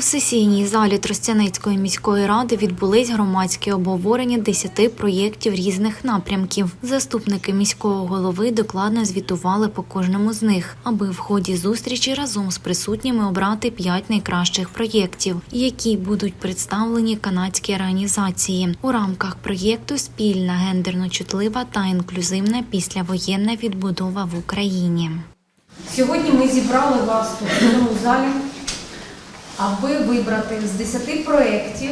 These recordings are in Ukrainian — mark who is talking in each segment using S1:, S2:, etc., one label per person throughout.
S1: У сесійній залі Тростянецької міської ради відбулись громадські обговорення 10 проєктів різних напрямків. Заступники міського голови докладно звітували по кожному з них, аби в ході зустрічі разом з присутніми обрати 5 найкращих проєктів, які будуть представлені канадській організації у рамках проєкту Спільна гендерно чутлива та інклюзивна післявоєнна відбудова в Україні.
S2: Сьогодні ми зібрали вас в цьому залі, аби вибрати з 10 проєктів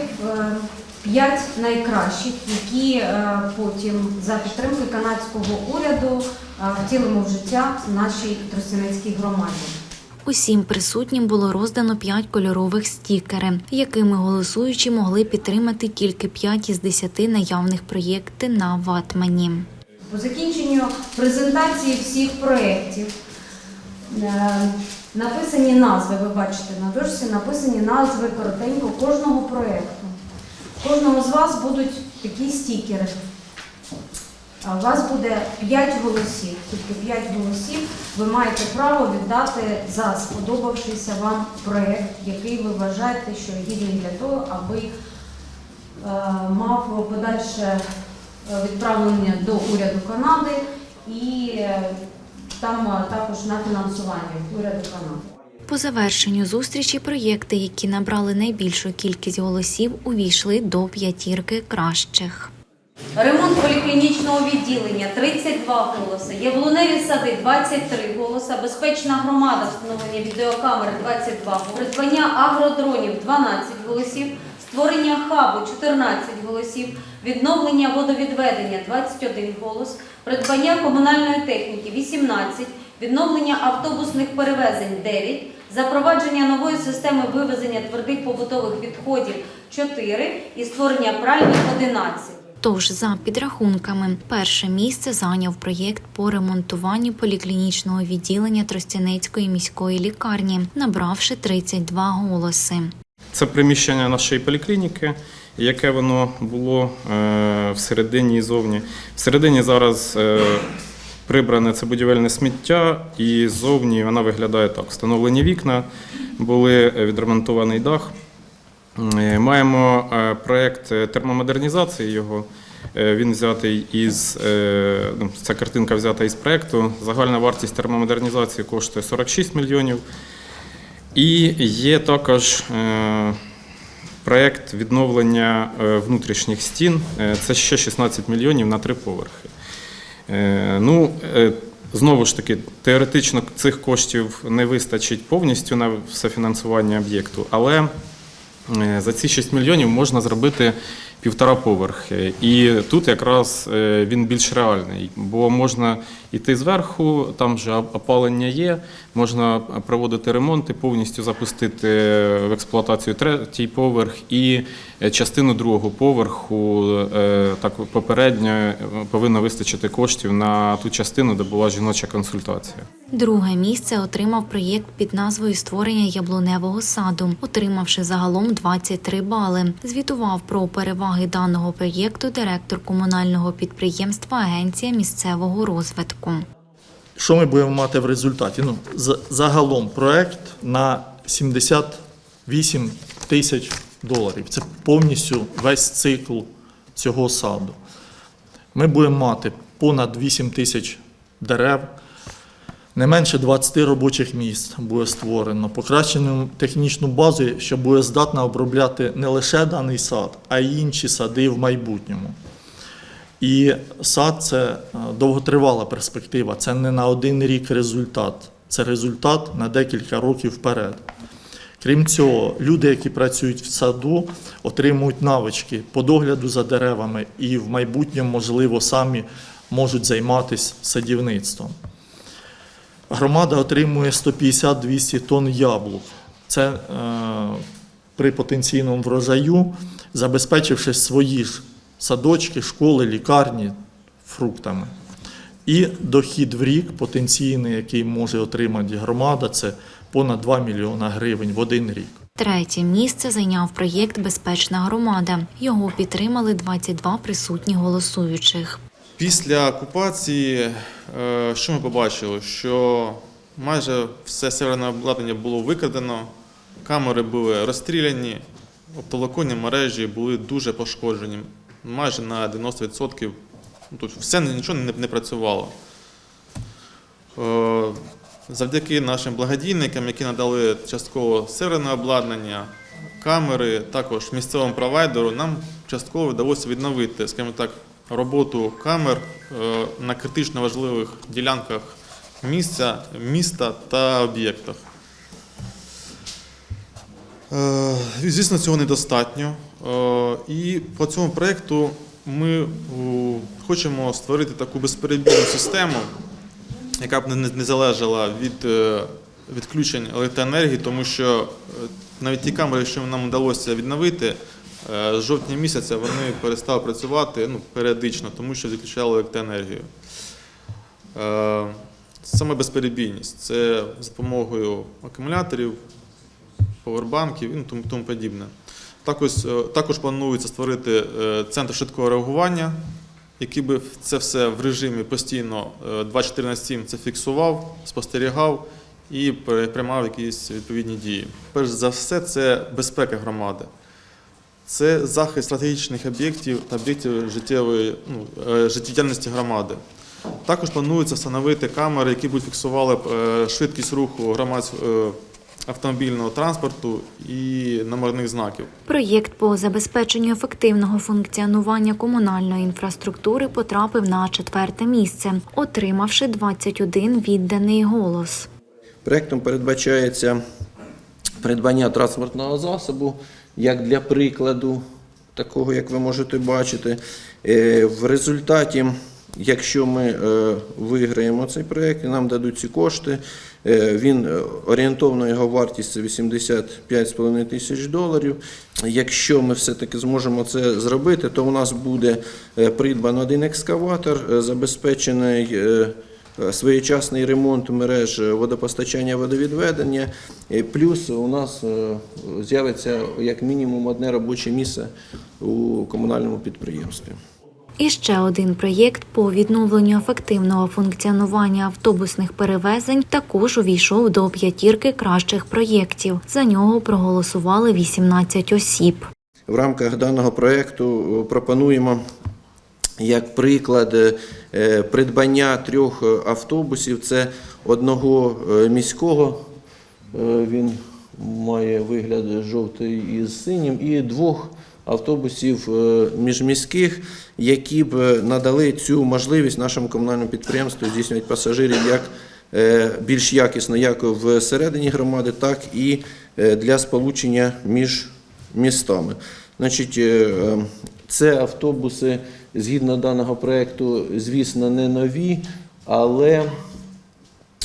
S2: 5 найкращих, які е, потім за підтримки канадського уряду е, втілимо в життя в нашій Тростянецькій громаді.
S1: Усім присутнім було роздано 5 кольорових стікери, якими голосуючі могли підтримати тільки 5 із 10 наявних проєктів на ватмані.
S2: По закінченню презентації всіх проєктів е, написані назви, ви бачите на дошці, написані назви коротенько кожного проєкту. Кожного з вас будуть такі стікери. У вас буде 5 голосів, тільки 5 голосів. Ви маєте право віддати за сподобавшийся вам проєкт, який ви вважаєте, що гідний для того, аби е, мав подальше відправлення до уряду Канади і е, там е, також на фінансування. Уряду Канади.
S1: По завершенню зустрічі проєкти, які набрали найбільшу кількість голосів, увійшли до п'ятірки кращих.
S2: Ремонт поліклінічного відділення 32 голоси, Яблуневі сади 23 голоси, безпечна громада встановлення відеокамер 22 голоси, придбання агродронів 12 голосів, створення хабу 14 голосів, відновлення водовідведення 21 голос, придбання комунальної техніки 18, відновлення автобусних перевезень 9, запровадження нової системи вивезення твердих побутових відходів 4 і створення пральні 11.
S1: Тож, за підрахунками, перше місце зайняв проєкт по ремонтуванню поліклінічного відділення Тростянецької міської лікарні, набравши 32 голоси.
S3: Це приміщення нашої поліклініки, яке воно було е, всередині і зовні. Всередині зараз е, прибране це будівельне сміття, і зовні вона виглядає так: встановлені вікна, були е, відремонтований дах. Маємо проєкт термомодернізації його. Він взятий із ну, ця картинка взята із проєкту. Загальна вартість термомодернізації коштує 46 мільйонів. І є також проєкт відновлення е, внутрішніх стін. Е, Це ще 16 мільйонів на три поверхи. Е, Ну, знову ж таки, теоретично цих коштів не вистачить повністю на все фінансування об'єкту, але за ці 6 мільйонів можна зробити півтора поверхи. І тут якраз е, він більш реальний, бо можна йти зверху, там вже опалення є, можна проводити ремонт і повністю запустити в експлуатацію третій поверх і е, частину другого поверху. е, Так попередньо повинно вистачити коштів на ту частину, де була жіноча консультація.
S1: Друге місце отримав проєкт під назвою Створення яблуневого саду, отримавши загалом 23 бали. Звітував про переваги даного проєкту директор комунального підприємства Агенція місцевого розвитку.
S4: Що ми будемо мати в результаті? Ну, загалом проект на 78 тисяч доларів. Це повністю весь цикл цього саду. Ми будемо мати понад 8 тисяч дерев, не менше 20 робочих місць буде створено, покращену технічну базу, що буде здатна обробляти не лише даний сад, а й інші сади в майбутньому. І сад це е, довготривала перспектива, це не на один рік результат, це результат на декілька років вперед. Крім цього, люди, які працюють в саду, отримують навички по догляду за деревами і в майбутньому, можливо, самі можуть займатися садівництвом. Громада отримує 150-200 тонн яблук. Це е, при потенційному врожаю, забезпечивши свої ж садочки, школи, лікарні фруктами. І дохід в рік потенційний, який може отримати громада, це понад 2 мільйона гривень в один рік.
S1: Третє місце зайняв проєкт Безпечна громада. Його підтримали 22 присутні голосуючих.
S5: Після окупації, е, що ми побачили? Що майже все северне обладнання було викрадено, камери були розстріляні, оптоволоконні мережі були дуже пошкоджені. Майже на 90%. Ну, Тут все нічого не, не працювало. Е, Завдяки нашим благодійникам, які надали частково серверне обладнання, камери, також місцевому провайдеру, нам частково вдалося відновити, скажімо так, роботу камер е, на критично важливих ділянках місця, міста та об'єктах. Е, Звісно, цього недостатньо. Е, І по цьому проєкту ми хочемо створити таку безперебійну систему, яка б не, залежала від відключень електроенергії, тому що навіть ті камери, що нам вдалося відновити, з жовтня місяця вони перестали працювати ну, періодично, тому що відключали електроенергію. Е, Саме безперебійність це за допомогою акумуляторів, повербанків і ну, тому, тому подібне. Також, е, також планується створити е, центр швидкого реагування, який би це все в режимі постійно е, 24 на 7 це фіксував, спостерігав і при- приймав якісь відповідні дії. Перш за все, це безпека громади. Це захист стратегічних об'єктів та об'єктів життєвої ну, е, життєдіяльності громади. Також планується встановити камери, які будуть фіксували е, швидкість руху громадського автомобільного транспорту і номерних знаків.
S1: Проєкт по забезпеченню ефективного функціонування комунальної інфраструктури потрапив на четверте місце, отримавши 21 відданий голос.
S6: Проектом передбачається придбання транспортного засобу, як для прикладу, такого, як ви можете бачити. Е, В результаті, якщо ми е, виграємо цей проект і нам дадуть ці кошти, е, він орієнтовно його вартість це 85,5 тисяч доларів. Якщо ми все-таки зможемо це зробити, то у нас буде придбано один екскаватор, забезпечений. Е, своєчасний ремонт мереж водопостачання водовідведення. Плюс у нас е, з'явиться як мінімум одне робоче місце у комунальному підприємстві.
S1: І ще один проєкт по відновленню ефективного функціонування автобусних перевезень також увійшов до п'ятірки кращих проєктів. За нього проголосували 18 осіб.
S6: В рамках даного проєкту е, пропонуємо як приклад е, придбання трьох е, автобусів. Це одного е, міського, е, він має вигляд жовтий із синім, і двох автобусів е, міжміських, які б е, надали цю можливість нашому комунальному підприємству здійснювати пасажирів як е, більш якісно як всередині громади, так і е, для сполучення між містами. Значить, е, е, це автобуси згідно даного проекту, звісно, не нові, але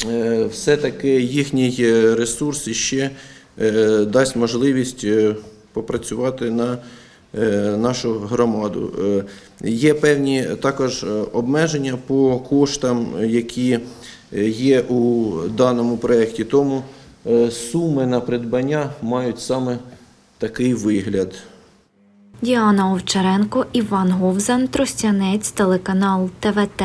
S6: е, все-таки їхній е, ресурс ще е, дасть можливість попрацювати на нашу громаду. Є певні також обмеження по коштам, які є у даному проєкті, тому суми на придбання мають саме такий вигляд.
S1: Діана Овчаренко, Іван Говзан, Тростянець, телеканал ТВТ.